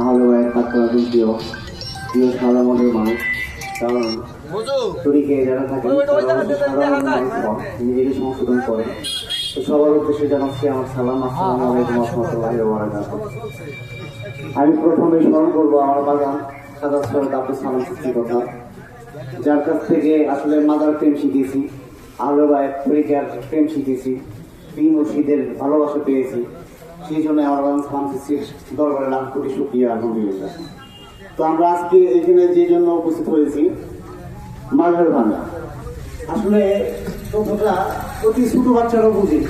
আহলে ভাইয়ের কাছে একজন প্রিয় প্রিয় সাদা মনের মানুষ কারণ শরীরে যারা থাকে নিজেকে সংশোধন করে। তো সবার উদ্দেশ্যে জানাচ্ছি আমার সালাম আসসালামু আলাইকুম রহমতুল্লাহি আমি প্রথমে স্মরণ করব আমার বাগান সাদা সৈয়দ আব্দুল সালাম সৃষ্টির কথা। যার কাছ থেকে আসলে মাদার প্রেম শিখেছি আলো তরিকার প্রেম শিখেছি পি মুর্শিদের ভালোবাসা পেয়েছি। সেই জন্য আমার সালাম সৃষ্টির দরবারে লাভ কোটি সুপ্রিয়া আলহামদুলিল্লাহ তো আমরা আজকে এখানে যে জন্য উপস্থিত হয়েছি, মাঘের ভাঙা আসলে তথ্যটা অতি ছোট বাচ্চারাও বুঝে।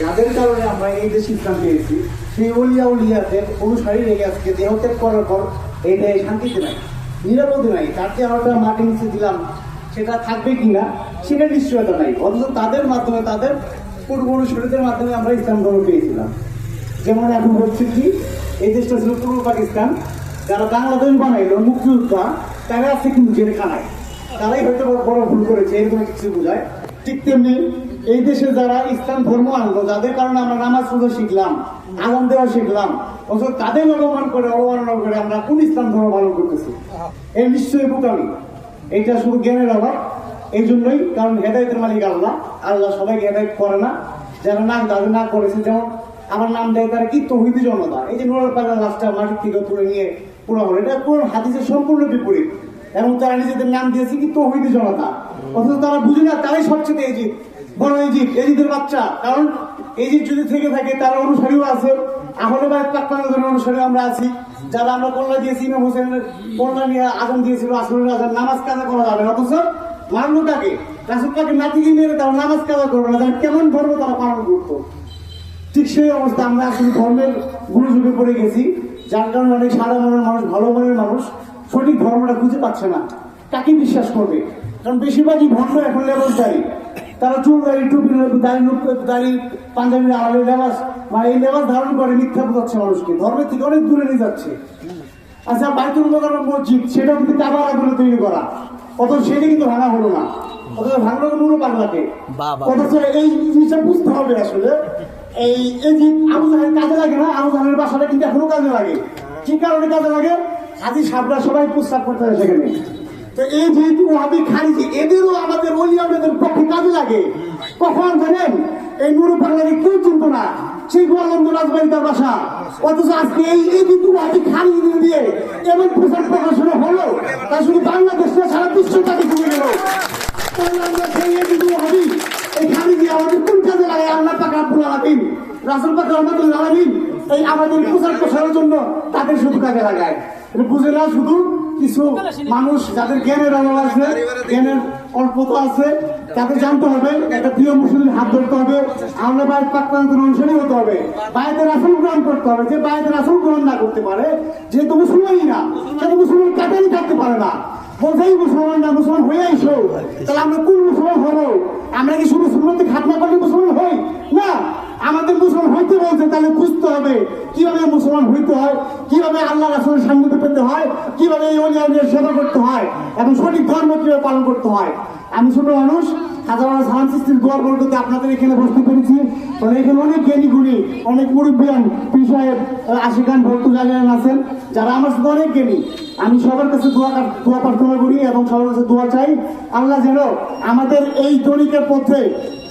যাদের কারণে আমরা এই যে শিক্ষা পেয়েছি সেই অলিয়া উলিয়াদের অনুসারী রেগে আজকে দেহত্যাগ করার পর এইটাই শান্তিতে নাই, নিরাপদে নাই। তার যে আমরা মাটি নিচে দিলাম, সেটা থাকবে কিনা সেটা নিশ্চয়তা নাই। অথচ তাদের মাধ্যমে, তাদের পূর্ব অনুসারীদের মাধ্যমে আমরা ইসলাম ধর্ম পেয়েছিলাম। যেমন এখন হচ্ছে কি, এই দেশটা ছিল পূর্ব পাকিস্তান, যারা বাংলাদেশ বানাইলো, মুক্তিযোদ্ধা, তারা আছে কিন্তু জেলে খানায় তারাই হয়তো বড় ভুল করেছে, এরকম কিছু বোঝায়। ঠিক তেমনি এই দেশে যারা ইসলাম ধর্ম আনলো, যাদের কারণে আমরা নামাজ পড়তে শিখলাম আনন্দ দেওয়া শিখলাম, অথচ তাদের অবমান করে অবমাননা করে আমরা কোন ইসলাম ধর্ম পালন করতেছি? এর নিশ্চয়ই বোকামি। এইটা শুধু জ্ঞানের অভাব, এই জন্যই কারণ হেদায়তের মালিক আল্লাহ। আল্লাহ সবাইকে হেদায়ত করে না, যারা না তাদের না করেছে, যেমন আমার নাম দেয় তারা কি তহিদি জনতা? এই যে নোয়ার পাগলা লাশটা মাটির থেকে তুলে নিয়ে পুরো হলো। এটা পুরো হাদিসের সম্পূর্ণ বিপরীত। এবং তারা নিজেদের নাম দিয়েছে কি তহিদি জনতা। অথচ তারা বুঝে না, তারাই সবচেয়ে এজিদ, বড় এজিদ, এজিদের বাচ্চা। কারণ এজিদ যদি থেকে থাকে, তার অনুসারীও আছে। আহলে বাইত পাকপানের অনুসারী আমরা আছি। যারা আমরা কল্লা দিয়েছি, ইমাম হোসেনের কল্লা নিয়ে আজান দিয়েছিল, আসরের আজান, নামাজ কাজা করা যাবে না। অথচ মারলো তাকে রাসুল তাকে নাতিকে মেরে তারা নামাজ কাজা করবে না? তারা কেমন ধর্ম তারা পালন করতো? ঠিক সেই অবস্থা, আমরা আসলে ধর্মের গুরুযুগে পড়ে গেছি, যার কারণে অনেক সাদা মনের মানুষ, ভালো মনের মানুষ সঠিক ধর্মটা খুঁজে পাচ্ছে না। কাকে বিশ্বাস করবে? কারণ বেশিরভাগই ভণ্ড এখন লেবাসদারি। তারা চুল, দাড়ি, টুপি, দাড়ি দাড়ি পাঞ্জাবির আড়ালে লেবাস মানে এই লেবাস ধারণ করে, মিথ্যা বোঝাচ্ছে মানুষকে। ধর্মের থেকে অনেক দূরে নিয়ে যাচ্ছে। আচ্ছা বাইতুল মোকাররম মসজিদ সেটা কিন্তু কাবার আগুনে তৈরি করা। অথচ সেটা কিন্তু ভাঙা হলো না। অথচ ভাঙলো নুরো পাগলাকে। অথচ এই জিনিসটা বুঝতে হবে আসলে। এই এই যে আবু জাহের কাজে লাগে না? আবু জাহের বাসাটা কিন্তু এখনও কাজে লাগে। কি কারণে কাজে লাগে? হাজি সাবরা সবাই প্রস্তাব করতে হয় সেখানে। তো এই যেহেতু ওহাবি খারিজি এদেরও আমাদের অলিয়ামেদের পক্ষে কাজে লাগে। কখন জানেন? এই নুরু পাগলাকে কেউ চিনত না। সেই গোয়ালন্দ রাজবাড়ি তার বাসা। অথচ আজকে এই এই কিন্তু ওহাবি খারিজি দিয়ে এমন প্রচার প্রকাশনা হলো তা শুধু বাংলাদেশ না সারা বিশ্ব তাকে ঘুরে গেল তাহলে আমরা সেই এই কিন্তু ওহাবি এই খারিজি আমাদের কোন কাজে লাগে রাসুল পাক এই আমাদের প্রচার প্রসারের জন্য তাদের শুধু কাজে লাগায়। বুঝে না শুধু কিছু মানুষ যাদের জ্ঞানের অভাব আছে, জ্ঞানের আছে জানতে হবে, একটা প্রিয় মুসলিমের হাত ধরতে হবে আমরা বাইরে হতে হবে বাইরের আসল গ্রহণ করতে হবে, যে বাইরের আসল গ্রহণ না করতে পারে, যেহেতু মুসলমানই না, সেহেতু মুসলমান কাটারি থাকতে পারে না। বোঝাই মুসলমান না, মুসলমান হয়ে আইসো। তাহলে আমরা কোন মুসলমান হব? আমরা কি শুধু সুন্নতে খাতনা করলে মুসলমান হই? না, আমাদের মুসলমান হইতে বলছে, তাহলে বুঝতে হবে কীভাবে মুসলমান হইতে হয়, কীভাবে আল্লাহ রাসুলের সান্নিধ্য পেতে হয়, কীভাবে এই অলিয়াদের সেবা করতে হয়, এবং সঠিক ধর্ম কীভাবে পালন করতে হয়। আমি ছোট মানুষ বলতে আপনাদের এখানে পেরেছি এখানে অনেক অনেক আছেন, যারা আমার অনেক আমি সবার কাছে করি এবং কাছে চাই, আল্লাহ যেন আমাদের এই তরিকের পথে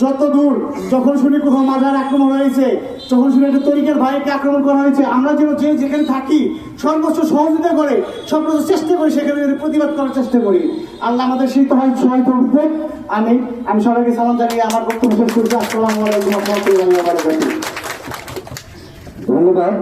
যত দূর, যখন শুনি কোথাও মাজার আক্রমণ হয়েছে, যখন শুনি একটা তরিকের ভাইকে আক্রমণ করা হয়েছে, আমরা যেন যে যেখানে থাকি, সর্বোচ্চ সহযোগিতা করে, সর্বোচ্চ চেষ্টা করি সেখানে প্রতিবাদ করার চেষ্টা করি। আল্লাহ আমাদের সেই তো হয় সবাই তো উঠবে আমি আমি সবাইকে সালাম জানিয়ে আমার বক্তব্য শেষ করছি। আসসালামু ধন্যবাদ।